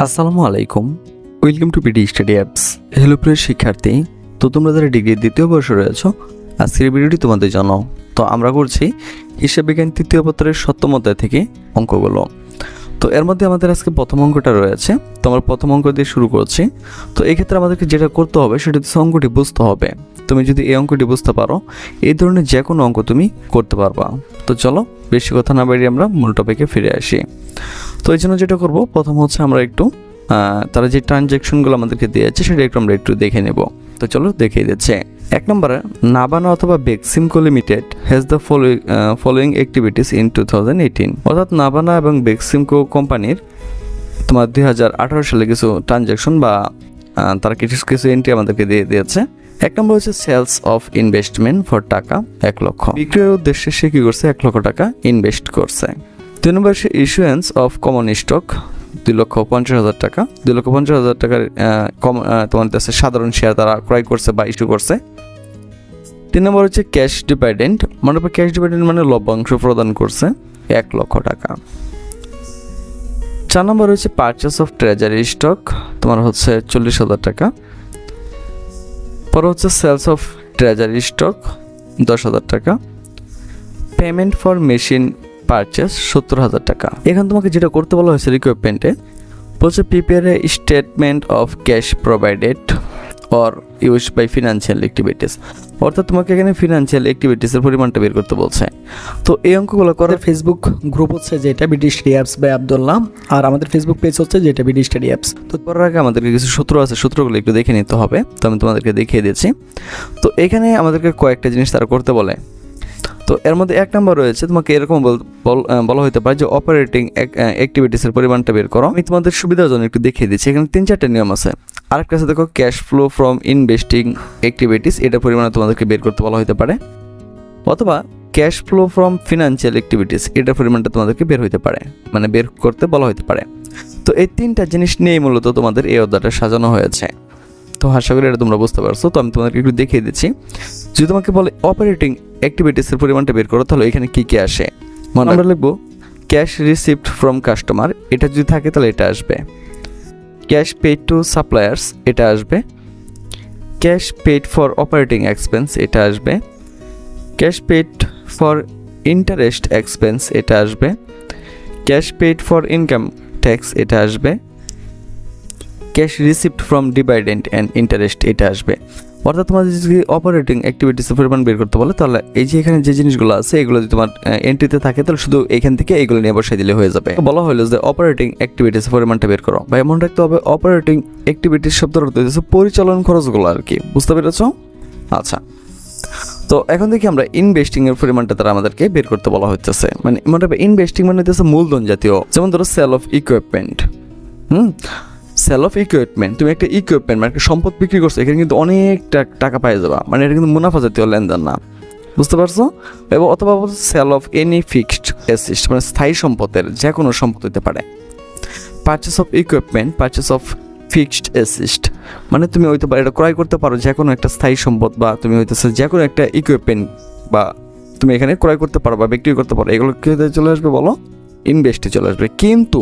আসসালামু আলাইকুম। Welcome to BD study apps hello প্রিয় শিক্ষার্থী। তো তোমরা যারা ডিগ্রির দ্বিতীয় বর্ষে রয়েছ, আজকের ভিডিওটি তোমাদের জন্য। তো আমরা করছি হিসাব বিজ্ঞান তৃতীয় পত্রের অধ্যায় থেকে অঙ্কগুলো। তো এর মধ্যে আমাদের আজকে প্রথম অঙ্কটা রয়েছে। তো আমরা প্রথম অঙ্ক দিয়ে শুরু করছি। তো এক্ষেত্রে আমাদেরকে যেটা করতে হবে, সেটা হচ্ছে অঙ্কটি বুঝতে হবে। তুমি যদি এই অঙ্কটি বুঝতে পারো, এই ধরনের যে কোনো অঙ্ক তুমি করতে পারবা। তো চলো, বেশি কথা না বাড়িয়ে আমরা মূল টপিকে ফিরে আসি। তো এই জন্য যেটা করব, প্রথম হচ্ছে আমরা একটু তারা যে ট্রানজ্যাকশনগুলো আমাদেরকে দিয়েছে, সেটা একটু আমরা একটু দেখে নেব। তো চলো, দেখিয়ে দিচ্ছে। এক নম্বরে, নাবানা অথবা Beximco limited has the following activities in two thousand অর্থাৎ নাবানা এবং বেক্সিমকো কোম্পানির তোমার দুই হাজার আঠারো সালে কিছু ট্রানজ্যাকশন বা তারা কিছু কিছু এন্ট্রি আমাদেরকে দিয়ে দিয়েছে। এক নম্বর হচ্ছে সেলস অফ ইনভেস্টমেন্ট ফর টাকা, এক লক্ষ। বিক্রয়ের উদ্দেশ্যে সে কি করছে? এক লক্ষ টাকা ইনভেস্ট করছে। দুই নম্বর হচ্ছে ইস্যুয়েন্স অফ কমন স্টক দুই লক্ষ পঞ্চাশ হাজার টাকা। দুই লক্ষ পঞ্চাশ হাজার টাকার কম তোমার সাধারণ শেয়ার তারা ক্রয় করছে বা ইস্যু করছে। তিন নম্বর হচ্ছে ক্যাশ ডিপেন্ডেন্ট মানে ক্যাশ ডিপেন্ডেন্ট মানে লভ্যাংশ প্রদান করছে এক লক্ষ টাকা। চার নম্বর হচ্ছে পারচেস অফ ট্রেজারি স্টক তোমার হচ্ছে চল্লিশ হাজার টাকা। পরে হচ্ছে সেলস অফ ট্রেজারি স্টক দশ হাজার টাকা। পেমেন্ট ফর মেশিন পারচেস সত্তর হাজার টাকা। এখানে তোমাকে যেটা করতে বলা হয়েছে রিকুইপমেন্টে বলছে prepare statement of cash provided or use by financial activities অর্থাৎ তোমাকে এখানে ফিনান্সিয়াল অ্যাক্টিভিটিসের পরিমাণটা বের করতে বলছে। তো এই অঙ্কগুলো করার ফেসবুক গ্রুপ হচ্ছে যেটা BD study apps by Abdullah আর আমাদের ফেসবুক পেজ হচ্ছে যেটা বিডি স্টাডি অ্যাপস তো করার আগে আমাদেরকে কিছু সূত্র আছে, সূত্রগুলো একটু দেখে নিতে হবে। তো আমি তোমাদেরকে দেখিয়ে দিয়েছি তো এখানে আমাদেরকে কয়েকটা জিনিস তারা করতে বলে। তো এর মধ্যে এক নম্বর রয়েছে, তোমাকে এরকম বল- হতে পারে যে অপারেটিং অ্যাক্টিভিটিসের পরিমাণটা বের করো। আমি তোমাদের সুবিধার জন্য একটু দেখিয়ে দিচ্ছি, এখানে তিন চারটে নিয়ম আছে। আরেকটা আছে দেখো cash flow from investing activities এটার পরিমাণে তোমাদেরকে বের করতে বলা হতে পারে। অথবা cash flow from financial activities এটার পরিমাণটা তোমাদেরকে বের হতে পারে মানে বের করতে বলা হতে পারে। তো এই তিনটা জিনিস নিয়েই মূলত তোমাদের এই অধ্যায়টা সাজানো হয়েছে। তো আশা করি এটা তোমরা বুঝতে পারছ, তো আমি তোমাদেরকে একটু দেখিয়ে দিচ্ছি। যদি তোমাকে বলে অপারেটিং অ্যাক্টিভিটিসের পরিমাণটা বের করো তাহলে এখানে কি কি আসে? মানে আমরা লিখব ক্যাশ রিসিভড ফ্রম কাস্টমার এটা যদি থাকে তাহলে এটা আসবে। ক্যাশ পেড টু সাপ্লায়ার্স এটা আসবে। Cash paid for operating expense এটা আসবে। Cash paid for interest expense এটা আসবে। Cash paid for income tax এটা আসবে। Cash receipt from dividend and interest এটা আসবে। অর্থাৎ তোমাদের যদি অপারেটিং অ্যাক্টিভিটিসের পরিমাণ বের করতে বলে, তাহলে এই যে এখানে যে জিনিসগুলো আছে, এগুলো যদি তোমার এন্ট্রিতে থাকে, তাহলে শুধু এখান থেকে এগুলো নিয়ে বসাই দিলে হয়ে যাবে। বলা হলো যে অপারেটিং অ্যাক্টিভিটিসের পরিমাণটা বের করো। বা এমন রাখতে হবে অপারেটিং অ্যাক্টিভিটিস শব্দের অর্থ হচ্ছে পরিচালন খরচগুলো আর কি। বুঝতে পেরেছ? আচ্ছা। তো এখন দেখি আমরা ইনভেস্টিং এর পরিমাণটা তারা আমাদেরকে বের করতে বলা হচ্ছে মানে মনে হবে ইনভেস্টিং মানে হচ্ছে মূলধন জাতীয়, যেমন ধরো sale of equipment hmm? Sale of equipment তুমি একটা ইকুইপমেন্ট মানে একটা সম্পদ বিক্রি করছ, এখানে কিন্তু অনেকটা টাকা পাই যাবা। মানে এটা কিন্তু মুনাফা জাতীয় লেনদেন না। বুঝতে পারছ? এবং অথবা sale of any fixed asset মানে স্থায়ী সম্পদের যে কোনো সম্পদ হতে পারে। Purchase of equipment purchase of fixed asset মানে তুমি হয়তো বা এটা ক্রয় করতে পারো যে কোনো একটা স্থায়ী সম্পদ বা তুমি হইতেছে যে কোনো একটা ইকুইপমেন্ট বা তুমি এখানে ক্রয় করতে পারো বা বিক্রি করতে পারো। এগুলো কি চলে আসবে বলো? ইনভেস্টে চলে আসবে। কিন্তু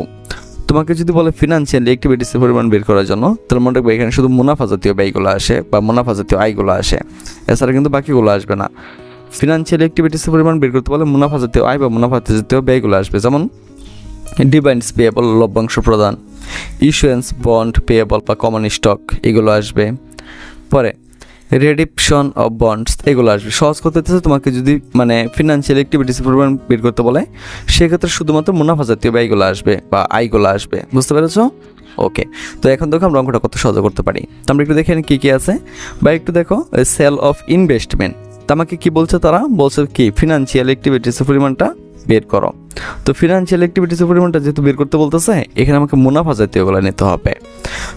তোমাকে যদি বলে ফিনান্সিয়াল অ্যাক্টিভিটিসের পরিমাণ বের করার জন্য, তাহলে মনে রাখবে এখানে শুধু মুনাফা জাতীয় ব্যয়গুলো আসে বা মুনাফা জাতীয় আয়গুলো আসে। এছাড়া কিন্তু বাকিগুলো আসবে না। ফিনান্সিয়াল অ্যাক্টিভিটিসের পরিমাণ বের করতে বলে মুনাফা জাতীয় আয় বা মুনাফা জাতীয় ব্যয়গুলো আসবে। যেমন ডিভাইন্স পেয়েবল, লভ্যাংশ প্রদান ইস্যুয়েন্স বন্ড পেয়েবল বা কমন স্টক এগুলো আসবে। পরে রেডিপশন অফ বন্ডস এগুলো আসবে। সহজ করতে হচ্ছে তোমাকে যদি মানে ফিনান্সিয়াল অ্যাক্টিভিটিসের পরিমাণ বের করতে বলে, সেক্ষেত্রে শুধুমাত্র মুনাফা জাতীয় ব্যয়গুলো আসবে বা আয়গুলো আসবে। বুঝতে পেরেছ? ওকে তো এখন দেখো আমরা অঙ্কটা কত সহজ করতে পারি। তো আমরা একটু দেখে কী কী আছে। বা একটু দেখো সেল অফ ইনভেস্টমেন্ট তো আমাকে কি বলছে তারা? বলছে কি ফিনান্সিয়াল অ্যাক্টিভিটিসের পরিমাণটা বের করো। তো ফিনান্সিয়াল অ্যাক্টিভিটিসের পরিমাণটা যেহেতু বের করতে বলতেছে, এখানে আমাকে মুনাফা জাতীয়গুলো নিতে হবে।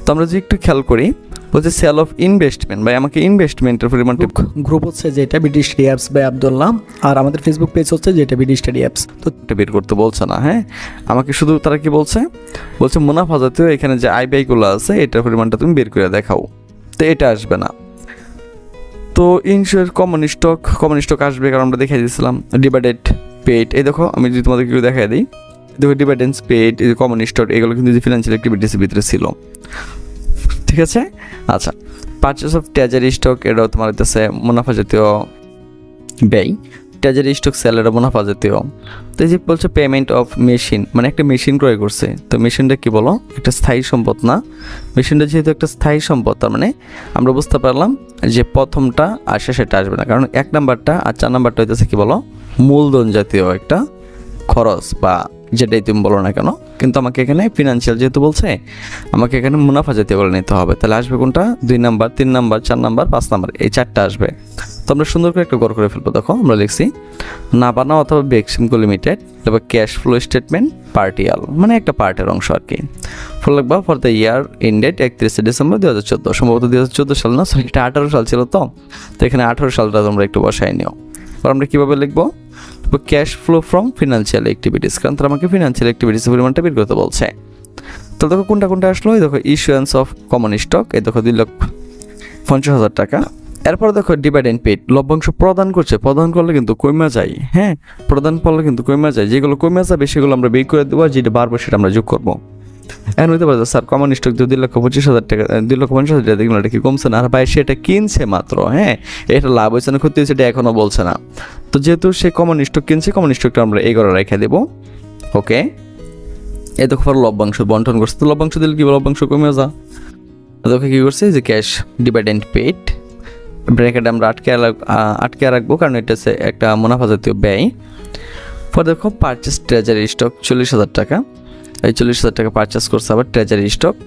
তো আমরা যদি একটু খেয়াল করি বলছে সেল অফ ইনভেস্টমেন্ট বা আমাকে ইনভেস্টমেন্টের পরিমাণটা গ্রুপ হচ্ছে যেটা BD study apps by Abdullah আর আমাদের ফেসবুক পেজ হচ্ছে যেটা বিডি স্টাডি অ্যাপস তো এটা বের করতে বলছে না হ্যাঁ? আমাকে শুধু তারা কি বলছে? বলছে মুনাফা জাতীয় এখানে যে আই ব্যয়গুলো আছে এটার পরিমাণটা তুমি বের করে দেখাও। তো এটা আসবে না। তো insure common stock common stock আসবে কারণ আমরা দেখাই দিয়েছিলাম ডিভাইডেড পেড এই দেখো আমি যদি তোমাদেরকে দেখাই দিই। দেখো ডিভাইডেন্স পেড কমন স্টক এগুলো কিন্তু ফিনান্সিয়াল অ্যাক্টিভিটিসের ভিতরে ছিল। ঠিক আছে? আচ্ছা পারচেস অফ ট্রেজারি স্টক এটাও তোমার হইতেছে মুনাফা জাতীয় ব্যয়। ট্রেজারি স্টক সেল এটা মুনাফা জাতীয়। তো এই যে বলছে পেমেন্ট অফ মেশিন মানে একটা মেশিন ক্রয় করছে। তো মেশিনটা কি বলো? একটা স্থায়ী সম্পদ না? মেশিনটা যেহেতু একটা স্থায়ী সম্পদ, তার মানে আমরা বুঝতে পারলাম যে প্রথমটা আর শেষেরটা আসবে না। কারণ এক নাম্বারটা আর চার নাম্বারটা হইতেছে কি বলো? মূলধন জাতীয় একটা খরচ বা যেটাই তুমি বলো না কেন, কিন্তু আমাকে এখানে ফিনান্সিয়াল যেহেতু বলছে, আমাকে এখানে মুনাফা জাতীয় বলে নিতে হবে। তাহলে আসবে কোনটা? দুই নাম্বার, তিন নাম্বার, চার নাম্বার, পাঁচ নাম্বার, এই চারটা আসবে। তো আমরা সুন্দর করে একটা গড় করে ফেলব, দেখো, আমরা লিখছি না বানা অথবা বেক্সিমকো লিমিটেড তারপর ক্যাশ ফ্লো স্টেটমেন্ট পার্টিয়াল মানে একটা পার্টের অংশ আর কি। ফল লাগবা ফর দ্য ইয়ার ইন্ডেড একত্রিশে ডিসেম্বর দু হাজার চোদ্দ, সম্ভবত দু হাজার চোদ্দ সাল না সরি এটা আঠারো সাল ছিল তো। তো এখানে আঠারো সালটা তোমরা একটু বসাই নিও। আমরা কীভাবে লিখব? Cash flow from financial activities কারণ তারা আমাকে ফিনান্সিয়াল অ্যাক্টিভিটিসের পরিমাণটা বের করতে বলছে। তো দেখো কোনটা কোনটা আসলো? এই দেখো ইস্যুয়েন্স অফ কমন স্টক এই দেখো দুই লক্ষ পঞ্চাশ হাজার টাকা। এরপর দেখো ডিভাইড অ্যান্ড পেড লভ্যাংশ প্রদান করছে, প্রদান করলে কিন্তু কমে যায় হ্যাঁ? প্রদান করলে কিন্তু কমে যায়, যেগুলো কমে যাবে সেগুলো আমরা বের করে দেবো যেটা বারবার সেটা আমরা যোগ করব। এখন হইতে পারে স্যার কমন স্টক দুই লক্ষ পঁচিশ হাজার টাকা দুই লক্ষ পঞ্চাশ হাজার টাকা এটা কি কমছে না? আর ভাই, সেটা কিনছে মাত্র হ্যাঁ? এটা লাভ হয়েছে না, ক্ষতি হয়েছে, এটা এখনও বলছে না। তো যেহেতু সে কমন স্টক কিনছে কমন স্টকটা আমরা এই করে রেখে দেবো, ওকে? এই দেখো পর লভ্যাংশ বন্টন করছে। তো লভ্যাংশ দিলে কি লভ্যাংশ কমে যা দেখো কি করছে? যে ক্যাশ ডিভাইড অ্যান্ড পেড ব্র্যাকেট আমরা আটকে আটকে রাখব, কারণ এটা হচ্ছে একটা মুনাফা জাতীয় ব্যয়। পর দেখো পারচেস ট্রেজারি স্টক চল্লিশ হাজার টাকা। চল্লিশ হাজার টাকা পারচেস করছে আবার ট্রেজারি স্টক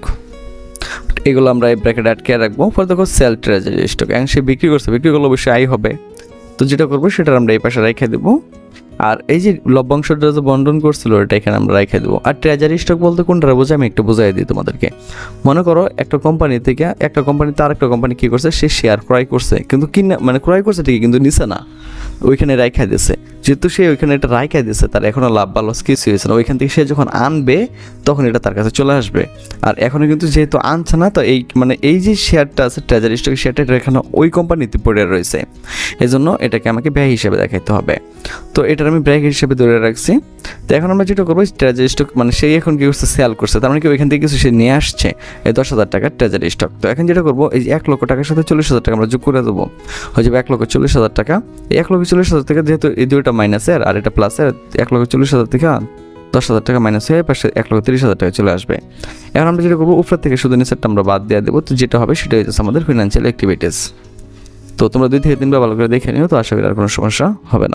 এগুলো আমরা এই ব্র্যাকেট আটকে রাখব। পরে দেখো সেল ট্রেজারি স্টক এবং সে বিক্রি করছে, বিক্রি করলে অবশ্যই আয় হবে। তো যেটা করব সেটা আমরা এই পাশে রেখে দেবো। আর এই যে লভ্যাংশটা যে বন্টন করছিল, এটা এখানে আমরা রেখে দেবো। আর ট্রেজারি স্টক বলতে কোনটা বোঝে? আমি একটু বোঝাই দিই তোমাদেরকে। মনে করো একটা কোম্পানি থেকে একটা কোম্পানি তার একটা কোম্পানি কী করছে? সে শেয়ার ক্রয় করছে। কিন্তু কিনা মানে ক্রয় করছে ঠিকই, কিন্তু নিছে না। ওইখানে রাইখা দিছে। যেহেতু সে ওইখানে এটা রাইখা দিছে, তার এখনও লাভ বা লস কিছু হয়েছে না। ওইখান থেকে সে যখন আনবে, তখন এটা তার কাছে চলে আসবে। আর এখনও কিন্তু যেহেতু আনছে না, তো এই মানে এই যে শেয়ারটা আছে ট্রেজারি স্টক শেয়ারটা এটা এখানে ওই কোম্পানিতে পড়ে রয়েছে। এই জন্য এটাকে আমাকে ব্যয় হিসেবে দেখাইতে হবে। তো এটার আমি ব্র্যাকেট হিসেবে ধরে রাখছি। তো এখন আমরা যেটা করব ট্রেজারি স্টক মানে সেই এখন কি করছে সেল করছে। তার মানে কি, ওইখান থেকে কিছু সে নিয়ে আসছে, এই দশ হাজার টাকার ট্রেজারি স্টক তো এখন যেটা করব, এই এক লক্ষ টাকার সাথে চল্লিশ হাজার টাকা আমরা যোগ করে দেবো। হয়ে যাবে এক লক্ষ চল্লিশ হাজার টাকা, এই এক লক্ষ চল্লিশ হাজার টাকা যেহেতু এই দুইটা মাইনাসের আর এটা প্লাসের এক লক্ষ চল্লিশ হাজার টাকা দশ হাজার টাকা মাইনাস হয়ে পাশে এক লক্ষ তিরিশ হাজার টাকা চলে আসবে। এখন আমরা যেটা করব উপর থেকে শুধু নিচেরটা আমরা বাদ দিয়ে দেবো। তো যেটা হবে সেটা হচ্ছে আমাদের ফিনান্সিয়াল অ্যাক্টিভিটিস তো তোমরা দুই থেকে তিনবার ভালো করে দেখে নিও, তো আশা করি আর কোনো সমস্যা হবে না।